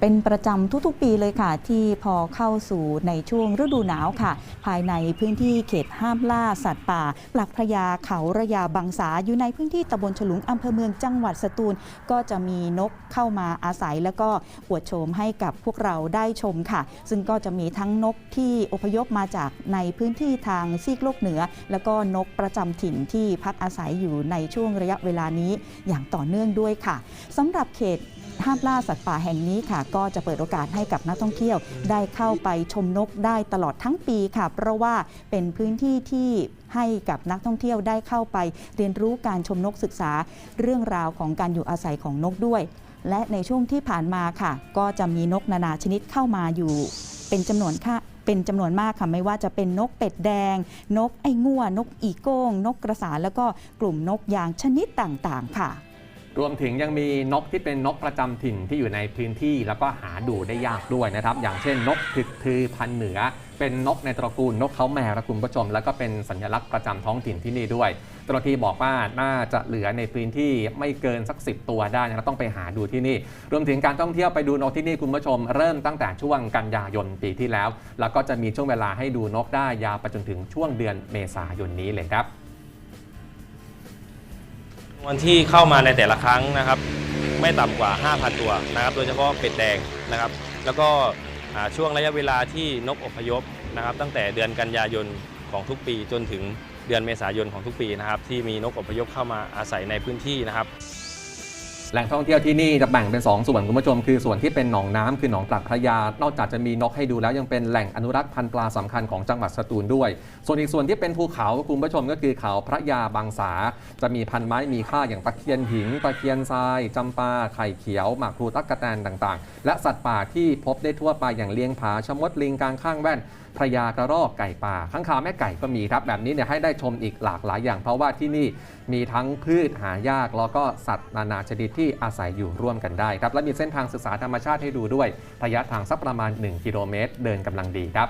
เป็นประจำทุกๆ ปีเลยค่ะ ที่พอเข้าสู่ในช่วงฤดูหนาวค่ะ ภายในพื้นที่เขตห้ามล่าสัตว์ป่าปลักพระยาเขาระยาบางสาอยู่ในพื้นที่ตำบลฉลุงอำเภอเมืองจังหวัดสตูล ก็จะมีนกเข้ามาอาศัย แล้วก็อวดโฉมให้กับพวกเราได้ชมค่ะ ซึ่งก็จะมีทั้งนกที่อพยพมาจากในพื้นที่ทางซีกโลกเหนือ แล้วก็นกประจำถิ่นที่พักอาศัยอยู่ในช่วงระยะเวลานี้อย่างต่อเนื่องด้วยค่ะสำหรับเขต ห้ามล่าสัตว์ป่าแห่งนี้ค่ะ ก็จะเปิดโอกาสให้กับนักท่องเที่ยวได้เข้าไปชมนกได้ตลอดทั้งปีค่ะ เพราะว่าเป็นพื้นที่ที่ให้กับนักท่องเที่ยวได้เข้าไป เรียนรู้การชมนกศึกษาเรื่องราวของการอยู่อาศัยของนกด้วย และในช่วงที่ผ่านมาค่ะ ก็จะมีนกนานาชนิดเข้ามาอยู่ เป็นจำนวนค่ะเป็นจำนวนมากค่ะไม่ว่าจะเป็นนกเป็ดแดง นกไอ้ง่วนกอีโก้ง นกกระสาแล้วก็กลุ่มนกยางชนิดต่างๆ ค่ะ รวมถึงยังมีนกที่เป็นนกประจำถิ่นที่อยู่ในพื้นที่แล้วก็หาดูได้ยากด้วยนะครับ อย่างเช่นนกถึกทือพันเหนือ เป็นนกในตระกูลนกเขาแมวนะคุณผู้ชม แล้วก็เป็นสัญลักษณ์ประจำท้องถิ่นที่นี่ด้วยเจ้าหน้าที่บอกว่าน่าจะเหลือในพื้นที่ไม่เกินสัก 10 ตัวได้นะครับต้องไปหาดูที่นี่ รวมถึงการท่องเที่ยวไปดูนกที่นี่คุณผู้ชม เริ่มตั้งแต่ช่วงกันยายนปีที่แล้ว แล้วก็จะมีช่วงเวลาให้ดูนกได้ยาวไปจนถึงช่วงเดือนเมษายนนี้เลยครับ วันที่เข้ามาในแต่ละครั้งนะครับ ไม่ต่ำกว่า 5,000 ตัวนะครับ โดยเฉพาะเป็ดแดงนะครับ แล้วก็ช่วงระยะเวลาที่นกอพยพนะครับ ตั้งแต่เดือนกันยายนของทุกปีจนถึงเดือนเมษายนของทุกปีนะครับ ที่มีนกอพยพเข้ามาอาศัยในพื้นที่นะครับ แหล่งท่องเที่ยวที่นี่จะแบ่งเป็น 2 ส่วนคุณผู้ชม คือส่วนที่เป็นหนองน้ำคือหนองปลักพระยา นอกจากจะมีนกให้ดูแล้วยังเป็นแหล่งอนุรักษ์พันธุ์ปลาสำคัญของจังหวัดสตูลด้วย ส่วนอีกส่วนที่เป็นภูเขาคุณผู้ชมก็คือเขาพระยาบางสา จะมีพันไม้มีค่าอย่างตะเคียนหินตะเคียนทรายจำปาไข่เขียวหมากพลูตักกะแตนต่างๆ และสัตว์ป่าที่พบได้ทั่วไปอย่างเลี้ยงผาชมดลิงกลางข้างแว่นพระยากระรอกไก่ป่าข้างคาวแม่ไก่ก็มีครับ แบบนี้เนี่ยให้ได้ชมอีกหลากหลายอย่างเพราะว่าที่นี่มีทั้งพืชหายากแล้วก็สัตว์นานาชนิดที่อาศัยอยู่ร่วมกันได้ครับและมีเส้นทางศึกษาธรรมชาติให้ดูด้วยระยะทางสักประมาณ 1 กิโลเมตร เดินกำลังดีครับ